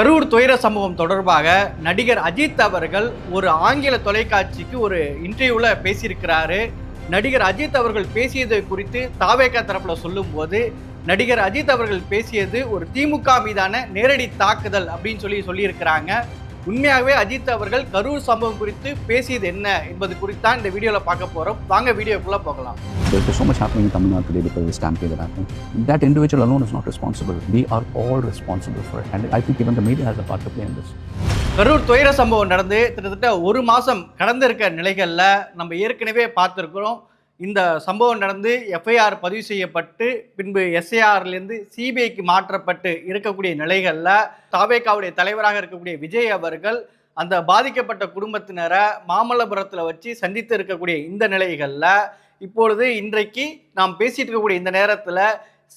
கரூர் துயர சம்பவம் தொடர்பாக நடிகர் அஜித் அவர்கள் ஒரு ஆங்கில தொலைக்காட்சிக்கு ஒரு இன்டர்வியூவில் பேசியிருக்கிறாரு. நடிகர் அஜித் அவர்கள் பேசியது குறித்து தாவேகா தரப்பில் சொல்லும்போது நடிகர் அஜித் அவர்கள் பேசியது ஒரு திமுக மீதான நேரடி தாக்குதல் அப்படின்னு சொல்லி சொல்லியிருக்கிறாங்க. உண்மையாகவே அஜித் அவர்கள் கரூர் சம்பவம் குறித்து பேசியது என்ன என்பது குறித்து தான் இந்த வீடியோவில் பார்க்க போகிறோம் வாங்க வீடியோக்குள்ளே போகலாம் There's so much happening in Tamil Nadu today because of the stampede that happened. That individual alone is not responsible. We are all responsible for it. And I think even the media has a part to play in this. Karur துயர சம்பவம் நடந்து கிட்டத்தட்ட ஒரு மாதம் கடந்திருக்க நிலைகளில் நம்ம ஏற்கனவே பார்த்துருக்குறோம் இந்த சம்பவம் நடந்து எஃப்ஐஆர் பதிவு செய்யப்பட்டு பின்பு எஸ்ஐஆர்லேருந்து சிபிஐக்கு மாற்றப்பட்டு இருக்கக்கூடிய நிலைகளில் தாவேகாவுடைய தலைவராக இருக்கக்கூடிய விஜய் அவர்கள் அந்த பாதிக்கப்பட்ட குடும்பத்தினரை மாமல்லபுரத்தில் வச்சு சந்தித்து இருக்கக்கூடிய இந்த நிலைகளில் இப்பொழுது இன்றைக்கு நாம் பேசிட்டு இருக்கக்கூடிய இந்த நேரத்தில்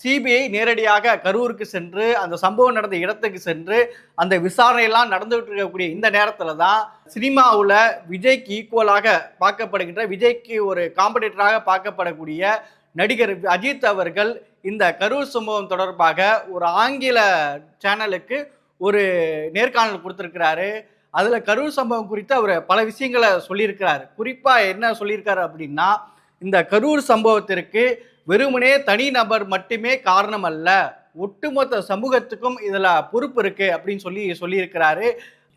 சிபிஐ நேரடியாக கரூருக்கு சென்று அந்த சம்பவம் நடந்த இடத்துக்கு சென்று அந்த விசாரணையெல்லாம் நடந்துகிட்டு இருக்கக்கூடிய இந்த நேரத்தில் தான் சினிமாவில் விஜய்க்கு ஈக்குவலாக பார்க்கப்படுகின்ற விஜய்க்கு ஒரு காம்படிட்டராக பார்க்கப்படக்கூடிய நடிகர் அஜித் அவர்கள் இந்த கரூர் சம்பவம் தொடர்பாக ஒரு ஆங்கில சேனலுக்கு ஒரு நேர்காணல் கொடுத்துருக்கிறாரு. அதில் கரூர் சம்பவம் குறித்து அவர் பல விஷயங்களை சொல்லியிருக்கிறார். குறிப்பாக என்ன சொல்லியிருக்காரு அப்படின்னா இந்த கரூர் சம்பவத்திற்கு வெறுமனே தனிநபர் மட்டுமே காரணம் அல்ல ஒட்டுமொத்த சமூகத்துக்கும் இதில் பொறுப்பு இருக்கு அப்படின்னு சொல்லி சொல்லியிருக்கிறாரு.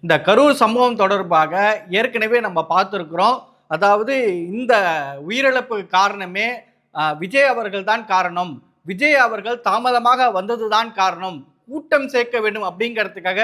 இந்த கரூர் சம்பவம் தொடர்பாக ஏற்கனவே நம்ம பார்த்துருக்குறோம். அதாவது இந்த உயிரிழப்பு காரணமே விஜய் அவர்கள் தான் காரணம். விஜய் அவர்கள் தாமதமாக வந்தது தான் காரணம். கூட்டம் சேர்க்க வேண்டும் அப்படிங்கிறதுக்காக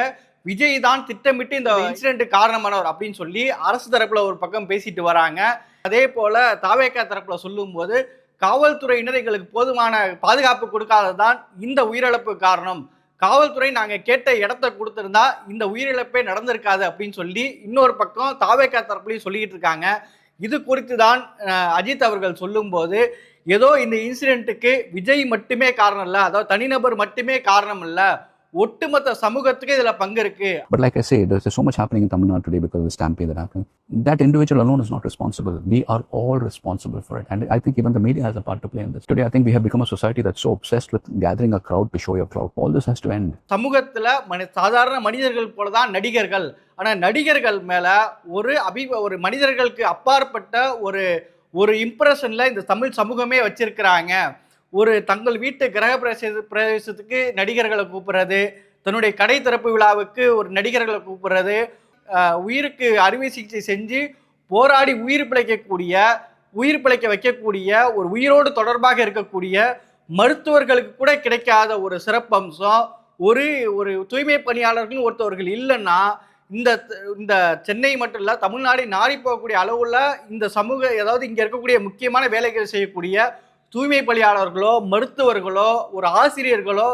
விஜய் தான் திட்டமிட்டு இந்த இன்சிடென்ட் காரணமானவர் அப்படின்னு சொல்லி அரசு தரப்புல ஒரு பக்கம் பேசிட்டு வராங்க. அதே போல தாவேக்கா தரப்புல சொல்லும்போது காவல்துறையினர் எங்களுக்கு போதுமான பாதுகாப்பு கொடுக்காததான் இந்த உயிரிழப்பு காரணம். காவல்துறை நாங்கள் கேட்ட இடத்த கொடுத்துருந்தா இந்த உயிரிழப்பே நடந்திருக்காது அப்படின்னு சொல்லி இன்னொரு பக்கம் தாவேக்கா தரப்புலையும் சொல்லிக்கிட்டு இருக்காங்க. இது குறித்து தான் அஜித் அவர்கள் சொல்லும்போது ஏதோ இந்த இன்சிடென்ட்டுக்கு விஜய் மட்டுமே காரணம் இல்லை அதாவது தனிநபர் மட்டுமே காரணம் இல்லை. ஒட்டுமொத்த சமூகத்துக்கு இதுல பங்கு இருக்கு say, there's, there's so much happening in Tamil Nadu today because of the stampede that happened. That individual alone is not responsible. We are all responsible for it. And I think even the media has a part to play in this. Today, I think we have become a society that's so obsessed with gathering a crowd to show your clout. All this has to end. சமூகத்துல மனி சாதாரண மனிதர்கள் போல தான் நடிகர்கள் ஆனா நடிகர்கள் மேல ஒரு அபி ஒரு மனிதர்களுக்கு அப்பாற்பட்ட ஒரு ஒரு இம்ப்ரெஷன்ல இந்த தமிழ் சமூகமே வச்சிருக்கிறாங்க ஒரு தங்கள் வீட்டு கிரக பிரவேச பிரவேசத்துக்கு நடிகர்களை கூப்பிடுறது தன்னுடைய கடை திறப்பு விழாவுக்கு ஒரு நடிகர்களை கூப்பிடுறது உயிருக்கு அறுவை சிகிச்சை செஞ்சு போராடி உயிர் பிழைக்கக்கூடிய உயிர் பிழைக்க வைக்கக்கூடிய ஒரு உயிரோடு தொடர்பாக இருக்கக்கூடிய மருத்துவர்களுக்கு கூட கிடைக்காத ஒரு சிறப்பம்சம் ஒரு ஒரு தூய்மை பணியாளர்கள் ஒருத்தவர்கள் இல்லைன்னா இந்த இந்த சென்னை மட்டும் இல்லை தமிழ்நாடு நாடி போகக்கூடிய அளவில் இந்த சமூக அதாவது இங்கே இருக்கக்கூடிய முக்கியமான வேலைகள் செய்யக்கூடிய தூய்மை பணியாளர்களோ மருத்துவர்களோ ஒரு ஆசிரியர்களோ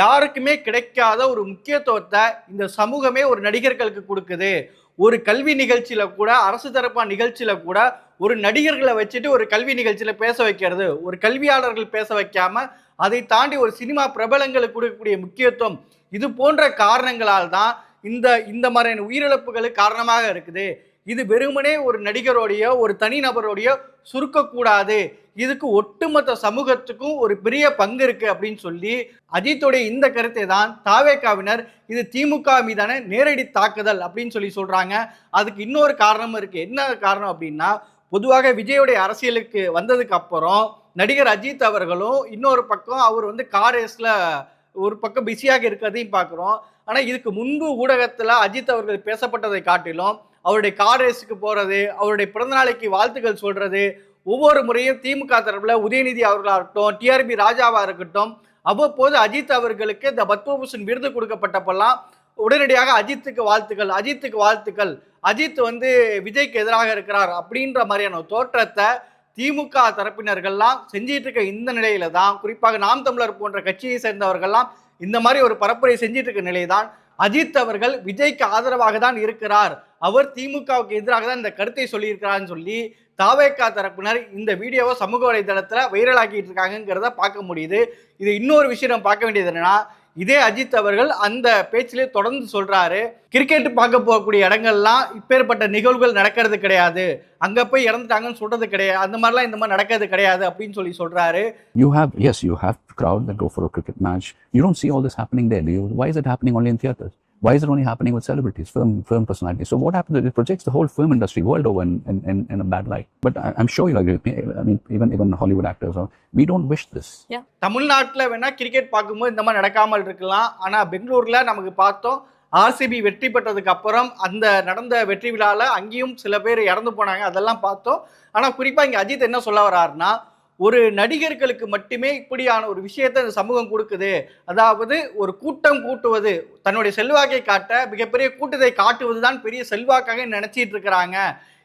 யாருக்குமே கிடைக்காத ஒரு முக்கியத்துவத்தை இந்த சமூகமே ஒரு நடிகர்களுக்கு கொடுக்குது. ஒரு கல்வி நிகழ்ச்சியில கூட அரசு தரப்பான நிகழ்ச்சியில கூட ஒரு நடிகர்களை வச்சுட்டு ஒரு கல்வி நிகழ்ச்சியில பேச வைக்கிறது. ஒரு கல்வியாளர்கள் பேச வைக்காம அதை தாண்டி ஒரு சினிமா பிரபலங்களுக்கு கொடுக்கக்கூடிய முக்கியத்துவம் இது போன்ற காரணங்களால் தான் இந்த இந்த மாதிரியான உயிரிழப்புகளுக்கு காரணமாக இருக்குது. இது வெறுமனே ஒரு நடிகரோடைய ஒரு தனிநபரோடைய சுருக்கக்கூடாது. இதுக்கு ஒட்டுமொத்த சமூகத்துக்கும் ஒரு பெரிய பங்கு இருக்கு அப்படின்னு சொல்லி அஜித்துடைய இந்த கருத்தை தான் தாவேக்காவினர் இது திமுக மீதான நேரடி தாக்குதல் அப்படின்னு சொல்லி சொல்றாங்க. அதுக்கு இன்னொரு காரணமும் இருக்கு. என்ன காரணம் அப்படின்னா பொதுவாக விஜயோடைய அரசியலுக்கு வந்ததுக்கு அப்புறம் நடிகர் அஜித் அவர்களும் இன்னொரு பக்கம் அவர் வந்து கார் ரேஸில் ஒரு பக்கம் பிஸியாக இருக்கிறதையும் பார்க்குறோம். ஆனால் இதுக்கு முன்பு ஊடகத்தில் அஜித் அவர்கள் பேசப்பட்டதை காட்டிலும் அவருடைய கார் ரேஸுக்கு போகிறது அவருடைய பிறந்தநாளைக்கு வாழ்த்துக்கள் சொல்கிறது ஒவ்வொரு முறையும் திமுக தரப்பில் உதயநிதி அவர்களாக இருக்கட்டும் டிஆர்பி ராஜாவாக இருக்கட்டும் அவ்வப்போது அஜித் அவர்களுக்கு இந்த பத்மபூஷன் விருது கொடுக்கப்பட்டப்பெல்லாம் உடனடியாக அஜித்துக்கு வாழ்த்துக்கள் அஜித்துக்கு வாழ்த்துக்கள் அஜித் வந்து விஜய்க்கு எதிராக இருக்கிறார் அப்படின்ற மாதிரியான தோற்றத்தை திமுக தரப்பினர்கள்லாம் செஞ்சிட்டு இருக்க இந்த நிலையில தான் குறிப்பாக நாம் தமிழர் போன்ற கட்சியை சேர்ந்தவர்கள்லாம் இந்த மாதிரி ஒரு பரப்புரை செஞ்சிட்டு இருக்க நிலைதான். அஜித் அவர்கள் விஜய்க்கு ஆதரவாக தான் இருக்கிறார். அவர் திமுகவுக்கு எதிராக தான் இந்த கருத்தை சொல்லியிருக்கிறான்னு சொல்லி தாவேக்கா தரப்பினர் இந்த வீடியோவை சமூக வலைதளத்தில் வைரலாக்கிட்டு இருக்காங்கங்கிறத பார்க்க முடியுது. இது இன்னொரு விஷயம் பார்க்க வேண்டியது என்னன்னா இதே அஜித் அவர்கள் அந்த பேச்சிலே தொடர்ந்து சொல்றாரு கிரிக்கெட் பார்க்க போகக்கூடிய இடங்கள்லாம் இப்பேற்பட்ட நிகழ்வுகள் நடக்கிறது கிடையாது அங்க போய் இறந்துட்டாங்கன்னு சொல்றது கிடையாது அந்த மாதிரிலாம் இந்த மாதிரி நடக்கிறது கிடையாது அப்படின்னு சொல்லி சொல்றாரு you have yes you have crowd that go for cricket match you don't don't all this happening there you do you? Why is it happening? Why is it only happening with celebrities, film, film personalities? So what happens is it projects the whole film industry world over in, in, in, in a bad light. But I, I'm sure you'll agree with me. I mean, even even Hollywood actors, or we don't wish this. தமிழ்நாட்டில் வேணா cricket பார்க்கும்போது இந்த மாதிரி நடக்காமல் இருக்கலாம் ஆனால் பெங்களூர்ல நமக்கு பார்த்தோம் ஆர்சிபி வெற்றி பெற்றதுக்கு அப்புறம் அந்த நடந்த வெற்றி விழாவில் அங்கேயும் சில பேர் இறந்து போனாங்க அதெல்லாம் பார்த்தோம் ஆனால் குறிப்பாக இங்கே அஜித் என்ன சொல்ல வர்றாருன்னா ஒரு நடிகர்களுக்கு மட்டுமே இப்படியான ஒரு விஷயத்தை இந்த சமூகம் கொடுக்குது. அதாவது ஒரு கூட்டம் கூட்டுவது தன்னுடைய செல்வாக்கை காட்ட மிகப்பெரிய கூட்டத்தை காட்டுவது தான் பெரிய செல்வாக்காக நினச்சிட்டு இருக்கிறாங்க.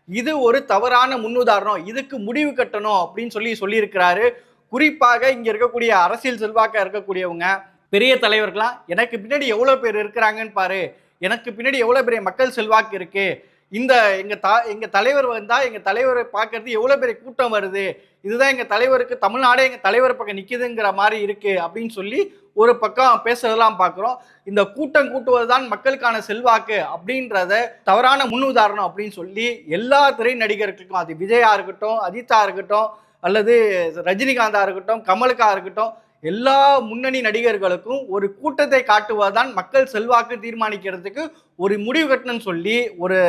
இது ஒரு தவறான முன்னுதாரணம். இதுக்கு முடிவு கட்டணும் அப்படின்னு சொல்லி சொல்லியிருக்கிறாரு. குறிப்பாக இங்கே இருக்கக்கூடிய அரசியல் செல்வாக்காக இருக்கக்கூடியவங்க பெரிய தலைவர்களாம் எனக்கு பின்னாடி எவ்வளோ பேர் இருக்கிறாங்கன்னு பாரு. எனக்கு பின்னாடி எவ்வளோ பெரிய மக்கள் செல்வாக்கு இருக்குது இந்த எங்கள் தா எங்கள் தலைவர் வந்தால் எங்கள் தலைவரை பார்க்கறது எவ்வளோ பெரிய கூட்டம் வருது? இதுதான் எங்கள் தலைவருக்கு தமிழ்நாடே எங்கள் தலைவர் பக்கம் நிற்கிதுங்கிற மாதிரி இருக்குது அப்படின்னு சொல்லி ஒரு பக்கம் பேசுறதெல்லாம் பார்க்குறோம். இந்த கூட்டம் கூட்டுவது தான் மக்களுக்கான செல்வாக்கு அப்படின்றத தவறான முன்னுதாரணம் அப்படின்னு சொல்லி எல்லா திரை நடிகர்களுக்கும் அது விஜயா இருக்கட்டும் அஜித்தா இருக்கட்டும் அல்லது ரஜினிகாந்தா இருக்கட்டும் கமலுக்கா இருக்கட்டும் எல்லா முன்னணி நடிகர்களுக்கும் ஒரு கூட்டத்தை காட்டுவதுதான் மக்கள் செல்வாக்கு தீர்மானிக்கிறதுக்கு ஒரு முடிவு கட்டணும்னு சொல்லி ஒரு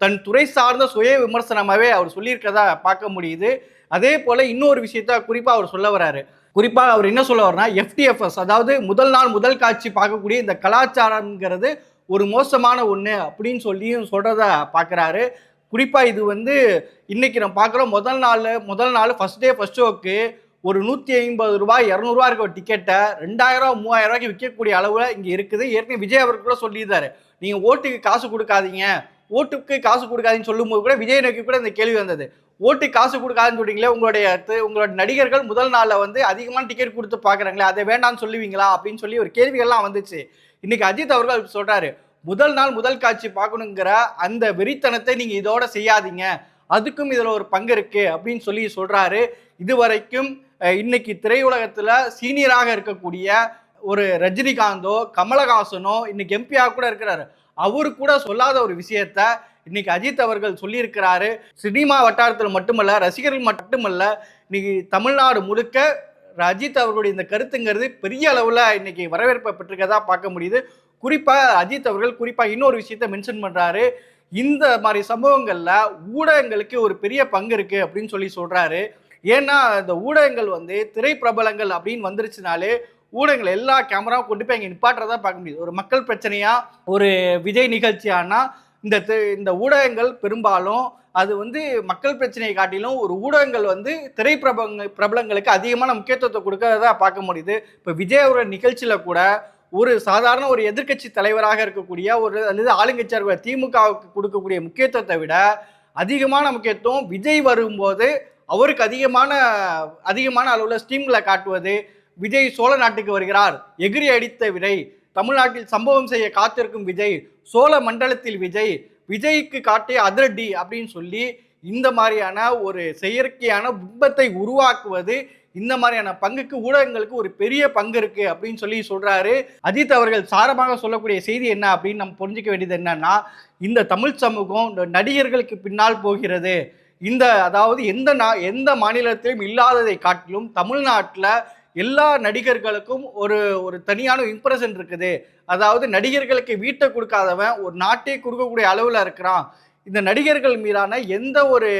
தன் துறை சார்ந்த சுய விமர்சனமாகவே அவர் சொல்லியிருக்கிறதா பார்க்க முடியுது. அதே போல் இன்னொரு விஷயத்த குறிப்பாக அவர் சொல்ல வராரு குறிப்பாக அவர் என்ன சொல்ல வர்றனா எஃப்டிஎஃப்எஸ் அதாவது முதல் நாள் முதல் காட்சி பார்க்கக்கூடிய இந்த கலாச்சாரங்கிறது ஒரு மோசமான ஒன்று அப்படின்னு சொல்லியும் சொல்கிறத பார்க்குறாரு. குறிப்பாக இது வந்து இன்றைக்கி நம்ம பார்க்குறோம் முதல் நாள் முதல் நாள் ஃபஸ்ட் டே ஃபஸ்ட் ஷோக்கு ஒரு நூற்றி ஐம்பது ரூபாய் இரநூறுவா இருக்க ஒரு டிக்கெட்டை ரெண்டாயிரம் மூவாயிரம் ரூபாய்க்கு விற்கக்கூடிய அளவில் இங்கே இருக்குது. ஏற்கனவே விஜய் அவர் கூட சொல்லியிருந்தாரு. நீங்கள் ஓட்டுக்கு காசு கொடுக்காதீங்க. ஓட்டுக்கு காசு கொடுக்காதுன்னு சொல்லும்போது கூட விஜய் நோக்கி கூட இந்த கேள்வி வந்தது. ஓட்டுக்கு காசு கொடுக்காதுன்னு சொல்றீங்களே உங்களுடைய உங்களோட நடிகர்கள் முதல் நாளில் வந்து அதிகமான டிக்கெட் கொடுத்து பார்க்குறாங்களே அதை வேண்டாம்னு சொல்லுவீங்களா அப்படின்னு சொல்லி ஒரு கேள்விகள்லாம் வந்துச்சு. இன்னைக்கு அஜித் அவர்கள் சொல்றாரு. முதல் நாள் முதல் காட்சி பார்க்கணுங்கிற அந்த வெறித்தனத்தை நீங்க இதோட செய்யாதீங்க. அதுக்கும் இதில் ஒரு பங்கு இருக்கு அப்படின்னு சொல்லி சொல்றாரு. இதுவரைக்கும் இன்னைக்கு திரையுலகத்தில் சீனியராக இருக்கக்கூடிய ஒரு ரஜினிகாந்தோ கமலஹாசனோ இன்னைக்கு எம்பியாக கூட இருக்கிறாரு. அவரு கூட சொல்லாத ஒரு விஷயத்த இன்னைக்கு அஜித் அவர்கள் சொல்லியிருக்கிறாரு. சினிமா வட்டாரத்தில் மட்டுமல்ல ரசிகர்கள் மட்டுமல்ல இன்னைக்கு தமிழ்நாடு முழுக்க அஜித் அவர்களுடைய இந்த கருத்துங்கிறது பெரிய அளவில் இன்னைக்கு வரவேற்பை பெற்றிருக்கதா பார்க்க முடியுது. குறிப்பாக அஜித் அவர்கள் குறிப்பாக இன்னொரு விஷயத்த மென்ஷன் பண்ணுறாரு இந்த மாதிரி சம்பவங்களில் ஊடகங்களுக்கு ஒரு பெரிய பங்கு இருக்குது அப்படின்னு சொல்லி சொல்கிறாரு ஏன்னா இந்த ஊடகங்கள் வந்து திரைப்பிரபலங்கள் அப்படின்னு வந்துருச்சுனாலே ஊடகங்கள் எல்லா கேமராவும் கொண்டு போய் அங்கே நிப்பாட்டுறதா பார்க்க முடியுது. ஒரு மக்கள் பிரச்சனையா ஒரு விஜய் நிகழ்ச்சியானா இந்த இந்த ஊடகங்கள் பெரும்பாலும் அது வந்து மக்கள் பிரச்சனையை காட்டிலும் ஒரு ஊடகங்கள் வந்து திரைப்பிரபங்க பிரபலங்களுக்கு அதிகமான முக்கியத்துவத்தை கொடுக்கறதா பார்க்க முடியுது. இப்போ விஜய் அவரோட நிகழ்ச்சியில் கூட ஒரு சாதாரண ஒரு எதிர்க்கட்சி தலைவராக இருக்கக்கூடிய ஒரு அல்லது ஆளுங்கட்சியாக இருக்கிற திமுகவுக்கு கொடுக்கக்கூடிய முக்கியத்துவத்தை விட அதிகமான முக்கியத்துவம் விஜய் வரும்போது அவருக்கு அதிகமான அதிகமான அளவில் ஸ்டீம்களை காட்டுவது விஜய் சோழ நாட்டுக்கு வருகிறார். எகிரி அடித்த விஜய் தமிழ்நாட்டில் சம்பவம் செய்ய காத்திருக்கும் விஜய் சோழ மண்டலத்தில் விஜய் விஜய்க்கு காட்டிய அதிரடி அப்படின்னு சொல்லி இந்த மாதிரியான ஒரு செயற்கையான பிம்பத்தை உருவாக்குவது இந்த மாதிரியான பங்குக்கு ஊடகங்களுக்கு ஒரு பெரிய பங்கு இருக்கு அப்படின்னு சொல்லி சொல்றாரு. அஜித் அவர்கள் சாரமாக சொல்லக்கூடிய செய்தி என்ன அப்படின்னு நம்ம புரிஞ்சுக்க வேண்டியது என்னன்னா இந்த தமிழ் சமூகம் இந்த நடிகர்களுக்கு பின்னால் போகிறது. இந்த அதாவது எந்த நா எந்த மாநிலத்திலும் இல்லாததை காட்டிலும் தமிழ்நாட்டில் எல்லா நடிகர்களுக்கும் ஒரு ஒரு தனியான இம்ப்ரெஷன் இருக்குது. அதாவது நடிகர்களுக்கு வீட்டை கொடுக்காதவன் ஒரு நாட்டையே கொடுக்கக்கூடிய அளவில் இருக்கிறான். இந்த நடிகர்கள் மீதான எந்த ஒரு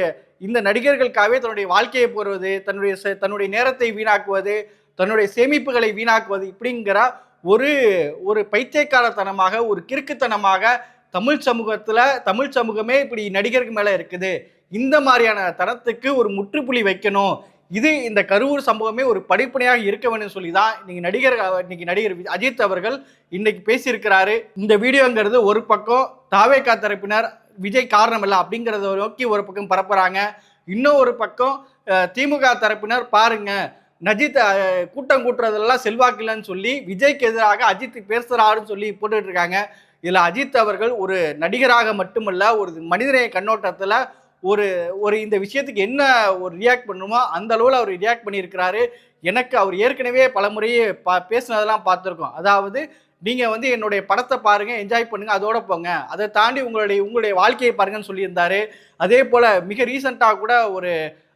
இந்த நடிகர்களுக்காகவே தன்னுடைய வாழ்க்கையை போடுவது தன்னுடைய தன்னுடைய நேரத்தை வீணாக்குவது தன்னுடைய சேமிப்புகளை வீணாக்குவது இப்படிங்கிற ஒரு ஒரு பைத்தியக்காரத்தனமாக ஒரு கிறுக்குத்தனமாக தமிழ் சமூகத்தில் தமிழ் சமூகமே இப்படி நடிகருக்கு மேலே இருக்குது. இந்த மாதிரியான தரத்துக்கு ஒரு முற்றுப்புள்ளி வைக்கணும். இது இந்த கரூர் சம்பவமே ஒரு படிப்பனையாக இருக்க வேண்டும் சொல்லி தான் இன்னைக்கு நடிகர் இன்னைக்கு நடிகர் அஜித் அவர்கள் இன்னைக்கு பேசியிருக்கிறாரு. இந்த வீடியோங்கிறது ஒரு பக்கம் தாவேக்கா தரப்பினர் விஜய் காரணம் இல்லை அப்படிங்கிறத நோக்கி ஒரு பக்கம் பரப்புறாங்க. இன்னும் ஒரு பக்கம் திமுக தரப்பினர் பாருங்க நஜித் கூட்டம் கூட்டுறதெல்லாம் செல்வாக்கு இல்லைன்னு சொல்லி விஜய்க்கு எதிராக அஜித் பேசுறாருன்னு சொல்லி போட்டுட்டு இருக்காங்க. இதில் அஜித் அவர்கள் ஒரு நடிகராக மட்டுமல்ல ஒரு மனிதநேய கண்ணோட்டத்தில் ஒரு ஒரு இந்த விஷயத்துக்கு என்ன ஒரு ரியாக்ட் பண்ணுமோ அந்த அளவில் அவர் ரியாக்ட் பண்ணியிருக்கிறாரு. எனக்கு அவர் ஏற்கனவே பல முறையே பா பேசினதெல்லாம் பார்த்துருக்கோம். அதாவது நீங்கள் வந்து என்னுடைய படத்தை பாருங்கள் என்ஜாய் பண்ணுங்கள் அதோட போங்க. அதை தாண்டி உங்களுடைய உங்களுடைய வாழ்க்கையை பாருங்கன்னு சொல்லியிருந்தாரு. அதே போல் மிக ரீசண்டாக கூட ஒரு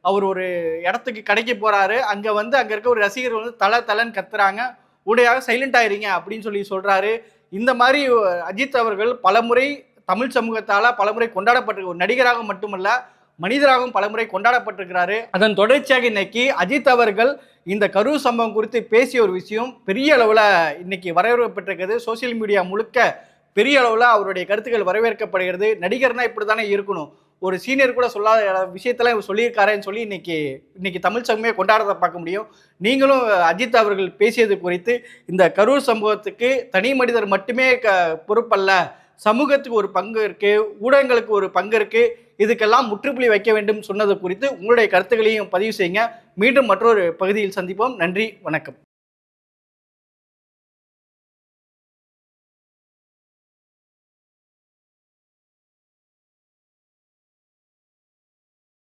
அவர் ஒரு இடத்துக்கு கடைக்கு போகிறாரு அங்கே வந்து அங்கே இருக்க ஒரு ரசிகர் வந்து தலை தலைன்னு கத்துறாங்க. உடையாக சைலண்ட் ஆயிருங்க அப்படின்னு சொல்லி சொல்கிறாரு இந்த மாதிரி அஜித் அவர்கள் பலமுறை தமிழ் சமூகத்தால் பலமுறை கொண்டாடப்பட்டிருக்க ஒரு நடிகராக மட்டுமல்ல மனிதராகவும் பலமுறை கொண்டாடப்பட்டிருக்கிறாரு. அதன் தொடர்ச்சியாக இன்னைக்கு அஜித் அவர்கள் இந்த கரூர் சம்பவம் குறித்து பேசிய ஒரு விஷயம் பெரிய அளவில் இன்னைக்கு வரவேற்கப்பட்டிருக்கிறது சோசியல் மீடியா முழுக்க பெரிய அளவில் அவருடைய கருத்துக்கள் வரவேற்கப்படுகிறது. நடிகர்னா இப்படி தானே இருக்கணும். ஒரு சீனியர் கூட சொல்லாத விஷயத்தெல்லாம் இவர் சொல்லியிருக்காருன்னு சொல்லி இன்னைக்கு இன்னைக்கு தமிழ் சங்கமே கொண்டாடுறதை பார்க்க முடியும். நீங்களும் அஜித் அவர்கள் பேசியது குறித்து இந்த கரூர் சம்பவத்துக்கு தனி மனிதர் மட்டுமே க பொறுப்பல்ல. சமூகத்துக்கு ஒரு பங்கு இருக்கு ஊடகங்களுக்கு ஒரு பங்கு இருக்கு இதுக்கெல்லாம் முற்றுப்புள்ளி வைக்க வேண்டும் சொன்னது குறித்து உங்களுடைய கருத்துக்களையும் பதிவு செய்யுங்க. மீண்டும் மற்றொரு பகுதியில் சந்திப்போம். நன்றி வணக்கம்.